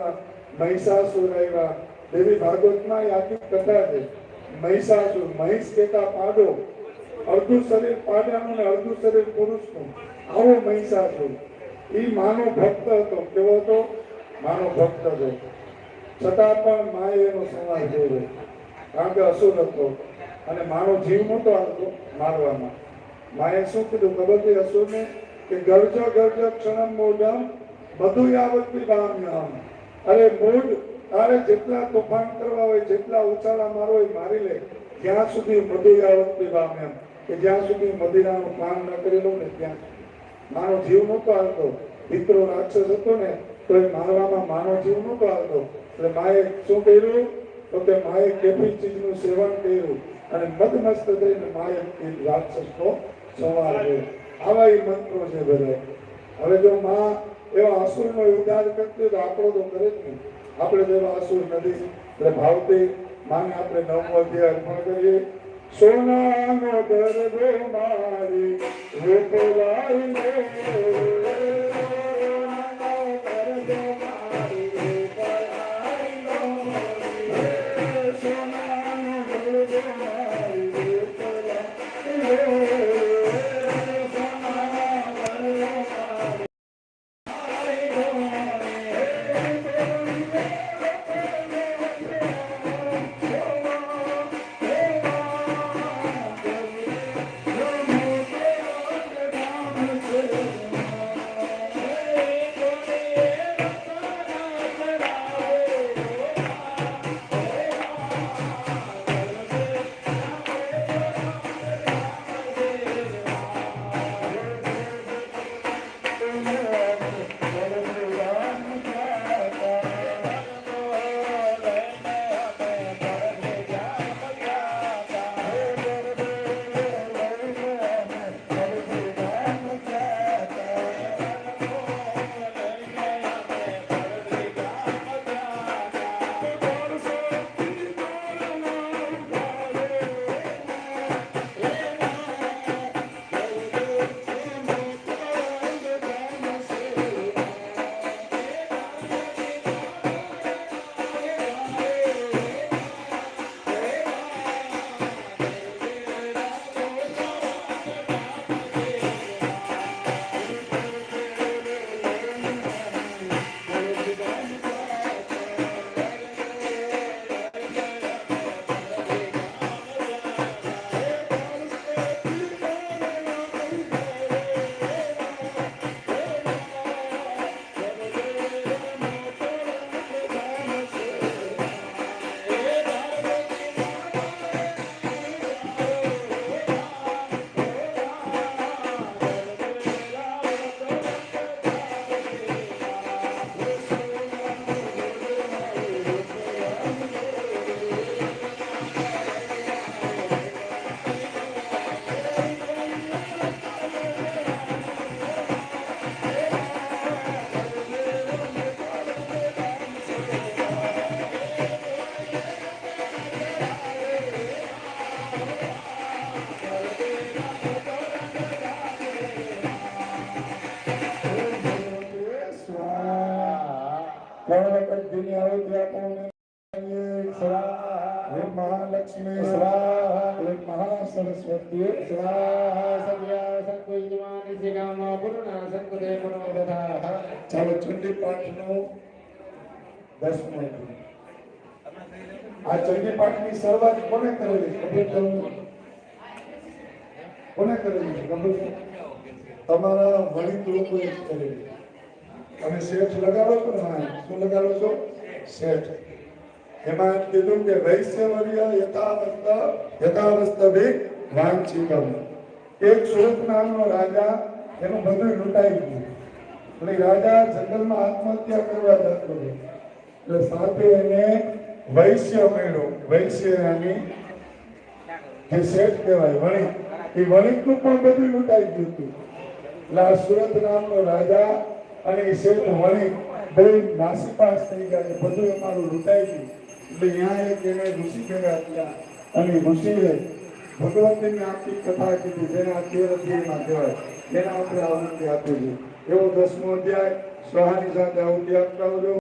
આવ્યા મહિષાસુર આવ્યા. દેવી ભાગવતમાં એ આખી કથા છે. મહિષાસુર, મહિષ કેતા પાડો. અડધું શરીર પાડાનું ને અડધું શરીર પુરુષનું. આવો મહિષાસુર. એ માનો ભક્ત હતો. કેવો હતો? માનો ભક્ત હતો. છતાં પણ માએ એનો સંહાર કર્યો. કારણ કે અસુર હતો. અને માનો જીવ નહોતો આવતો મારવામાં. માએ શું કીધું? ખબર છે અસુરને? કે ગરજો ગરજો ક્ષણમ મોઢમ બધું યાવતી બામ્યમ અરે મૂઢ તારે જેટલા તોફાન કરવા હોય, જેટલા ઉછાળા મારો હોય, મારી લે. જ્યાં સુધી મધુ યાવતી એમ, કે જ્યાં સુધી મદિરાનું પાન ન કરી લઉં ને ત્યાં. માનો જીવ નહોતો આવતો દીકરો રાક્ષસ હતો ને તો એ મારવામાં માનો જીવ નહોતો આવતો એટલે માએ શું કર્યું? તો કે માએ કેફી ચીજનું સેવન કર્યું અને મદમસ્ત થઈને માએ એ રાક્ષસનો સંહાર કર્યો. આવા એ મંત્રો છે બધા. હવે જો માં એવા અસુરનો ઉદ્ધાર કરતી આપણો તો કરે જ નહીં. આપણે એવા અસુર નથી, એટલે ભાવતી માને આપણે નવમો અધ્યાય અર્પણ કરીએ. સોનાનો દરદો મારી રૂપ લાઈને દિને આવે ત્યાં પણ સ્વાહા, હે મહાલક્ષ્મી, સ્વાહા. હે મહાસરસ્વતી સ્વાહા ચાલો ચંડી પાઠનો દસમો. આ ચંડી પાઠની શરૂઆત કોને કરેલી તમને. કોને કરેલી તમારા વણિત લોકોએ કરેલી તમે શેઠ લગાડો છો ને શું લગાડો છો? શેઠ. એમાં એમ કીધું કે વૈશ્યવર્ય યથાવસ્ત યથાવસ્ત ભી વાંચિતમ એક સુરત નામનો રાજા, એનું બધું લૂંટાઈ ગયું. એટલે રાજા જંગલમાં આત્મહત્યા કરવા જતો એટલે સાથે એને વૈશ્ય મળ્યો. વૈશ્ય રાની જે શેઠ કહેવાય, વણિક. એ વણિકનું પણ બધું લૂંટાઈ ગયું હતું. એટલે આ સુરત નામનો રાજા અને એ શેઠ વણિક બે નાસીપાસ થઈ ગયા. બધું અમારું લૂંટાઈ ગયું. એટલે ત્યાં એક એને ઋષિ ભેગા થયા. અને ઋષિએ ભગવતીની આખી કથા કીધી, જેને તેર અધ્યાયમાં કહેવાય. એના આપણે આવૃત્તિ આપી છે. એવો દસમો અધ્યાય. સ્વાહાની સાથે આવૃત્તિ આપતા આવજો.